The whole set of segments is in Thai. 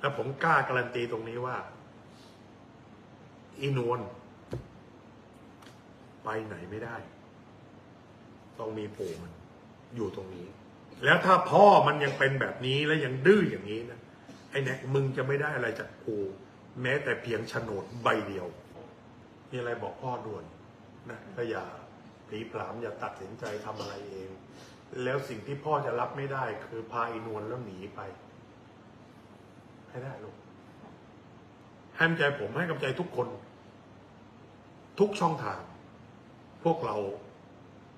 แล้วผมกล้าการันตีตรงนี้ว่า อีนวลไปไหนไม่ได้ ต้องมีปู่มัน อยู่ตรงนี้ แล้วถ้าพ่อมันยังเป็นแบบนี้และยังดื้ออย่างนี้นะไอ้แน็กมึงจะไม่ได้อะไรจากกูแม้แต่เพียงโฉนดใบเดียว มีอะไรบอกพ่อด่วนนะก็อย่าผลีผลามอย่าตัดสินใจทำอะไรเอง แล้วสิ่งที่พ่อจะรับไม่ได้ คือพาอีนวลแล้วหนีไป ให้ได้ลูกให้กำลังใจผมให้กำลังใจทุกคน ทุกช่องทาง พวกเรา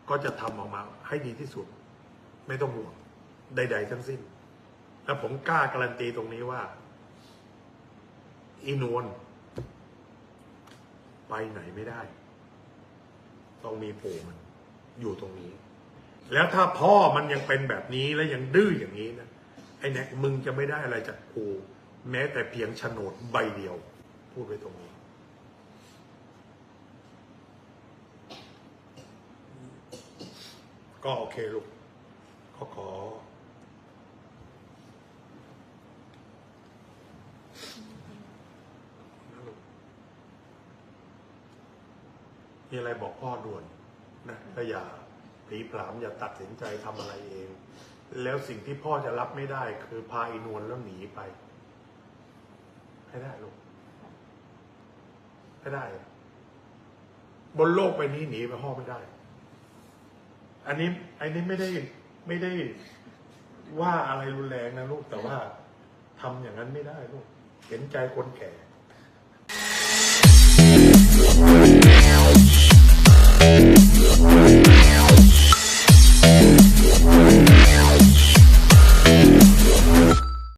ก็จะทำออกมาให้ดีที่สุด ไม่ต้องห่วงใด ๆ ทั้งสิ้น แล้วผมกล้าการันตีตรงนี้ว่า อีนวลไปไหนไม่ได้ ต้องมีปู่มัน อยู่ตรงนี้ แล้วถ้าพ่อมันยังเป็นแบบนี้และยังดื้ออย่างนี้นะไอ้แน็กมึงจะไม่ได้อะไรจากกู แม้แต่เพียงโฉนดใบเดียว พูดไว้ตรงนี้ ก็โอเคลูกก็ขอ มีอะไรบอกพ่อด่วนนะก็อย่าผีผลามอย่าตัดสินใจทำอะไรเอง แล้วสิ่งที่พ่อจะรับไม่ได้คือพาอีนวลแล้วหนีไป ให้ได้ลูกให้ได้ บนโลกใบนี้หนีไปห้อไม่ได้ อันนี้อันนี้ไม่ได้ไม่ได้ว่าอะไรรุนแรงนะลูกแต่ว่าทำอย่างนั้นไม่ได้ลูก เห็นใจคนแก่